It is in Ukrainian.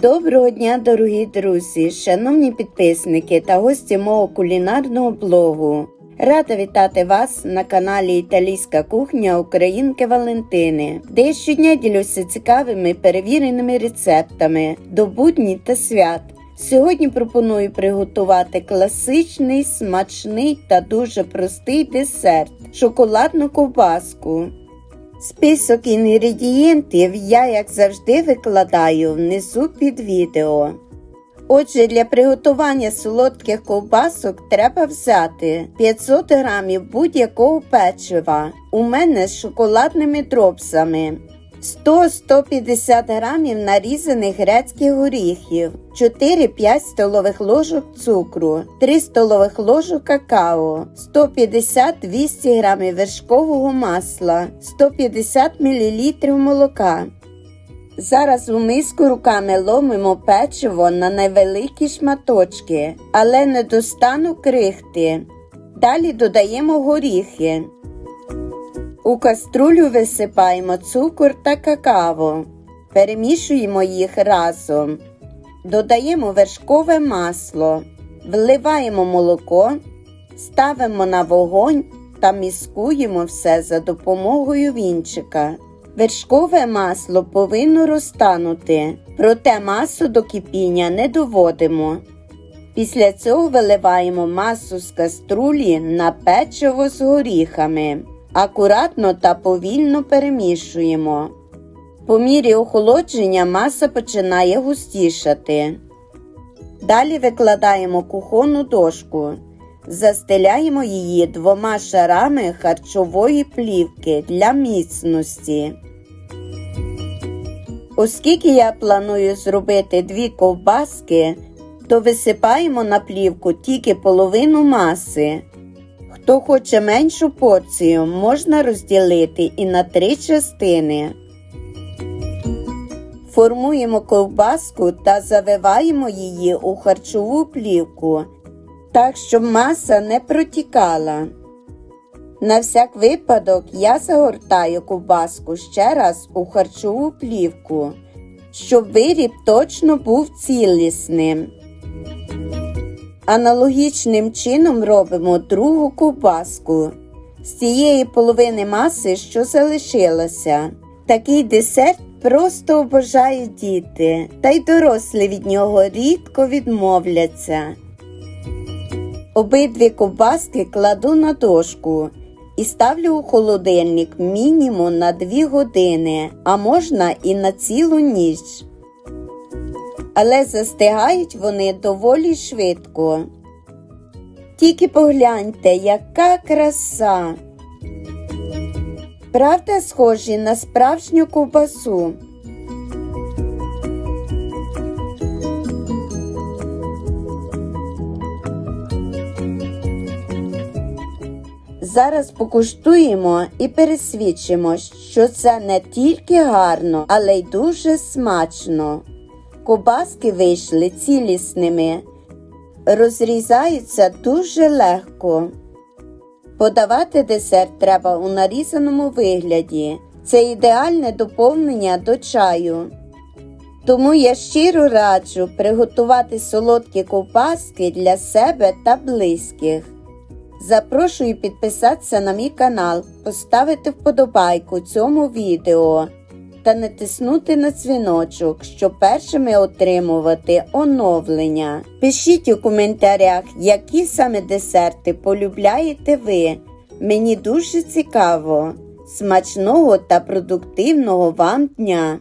Доброго дня, дорогі друзі, шановні підписники та гості мого кулінарного блогу. Рада вітати вас на каналі Італійська кухня Українки Валентини, де я щодня ділюся цікавими перевіреними рецептами до будні та свят. Сьогодні пропоную приготувати класичний, смачний та дуже простий десерт шоколадну ковбаску. Список інгредієнтів я, як завжди, викладаю внизу під відео. Отже, для приготування солодких ковбасок треба взяти 500 г будь-якого печива. У мене з шоколадними дропсами. 100-150 г нарізаних грецьких горіхів, 4-5 столових ложок цукру, 3 столових ложок какао, 150-200 г вершкового масла, 150 мл молока. Зараз у миску руками ломимо печиво на невеликі шматочки, але не достану крихти. Далі додаємо горіхи. У каструлю висипаємо цукор та какао. Перемішуємо їх разом. Додаємо вершкове масло, вливаємо молоко, ставимо на вогонь та міскуємо все за допомогою вінчика. Вершкове масло повинно розтанути, проте масу до кипіння не доводимо. Після цього виливаємо масу з каструлі на печиво з горіхами. Акуратно та повільно перемішуємо. По мірі охолодження маса починає густішати. Далі викладаємо кухонну дошку. Застеляємо її двома шарами харчової плівки для міцності. Оскільки я планую зробити дві ковбаски, то висипаємо на плівку тільки половину маси. Хто хоче меншу порцію, можна розділити і на три частини. Формуємо ковбаску та завиваємо її у харчову плівку, так щоб маса не протікала. На всяк випадок я загортаю ковбаску ще раз у харчову плівку, щоб виріб точно був цілісним. Аналогічним чином робимо другу ковбаску з цієї половини маси, що залишилося. Такий десерт просто обожають діти, та й дорослі від нього рідко відмовляться. Обидві ковбаски кладу на дошку і ставлю у холодильник мінімум на 2 години, а можна і на цілу ніч. Але застигають вони доволі швидко. Тільки погляньте, яка краса. Правда, схожі на справжню ковбасу. Зараз покуштуємо і пересвідчимо, що це не тільки гарно, але й дуже смачно. Кобаски вийшли цілісними, розрізаються дуже легко. Подавати десерт треба у нарізаному вигляді. Це ідеальне доповнення до чаю. Тому я щиро раджу приготувати солодкі ковбаски для себе та близьких. Запрошую підписатися на мій канал, поставити вподобайку цьому відео та натиснути на дзвіночок, щоб першими отримувати оновлення. Пишіть у коментарях, які саме десерти полюбляєте ви. Мені дуже цікаво. Смачного та продуктивного вам дня!